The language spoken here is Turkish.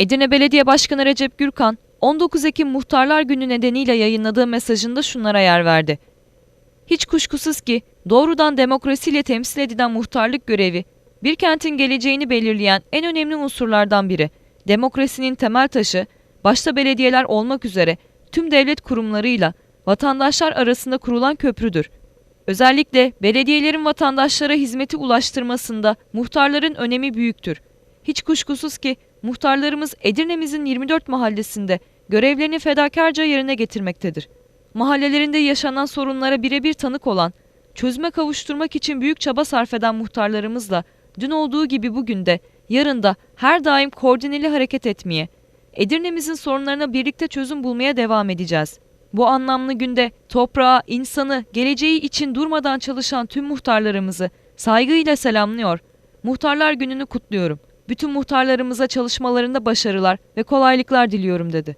Edirne Belediye Başkanı Recep Gürkan, 19 Ekim Muhtarlar Günü nedeniyle yayınladığı mesajında şunlara yer verdi. Hiç kuşkusuz ki doğrudan demokrasiyle temsil edilen muhtarlık görevi, bir kentin geleceğini belirleyen en önemli unsurlardan biri. Demokrasinin temel taşı, başta belediyeler olmak üzere tüm devlet kurumlarıyla vatandaşlar arasında kurulan köprüdür. Özellikle belediyelerin vatandaşlara hizmeti ulaştırmasında muhtarların önemi büyüktür. Hiç kuşkusuz ki muhtarlarımız Edirne'mizin 24 mahallesinde görevlerini fedakarca yerine getirmektedir. Mahallelerinde yaşanan sorunlara birebir tanık olan, çözüme kavuşturmak için büyük çaba sarf eden muhtarlarımızla dün olduğu gibi bugün de, yarın da her daim koordineli hareket etmeye, Edirne'mizin sorunlarına birlikte çözüm bulmaya devam edeceğiz. Bu anlamlı günde toprağı, insanı, geleceği için durmadan çalışan tüm muhtarlarımızı saygıyla selamlıyor. Muhtarlar gününü kutluyorum. Bütün muhtarlarımıza çalışmalarında başarılar ve kolaylıklar diliyorum dedi.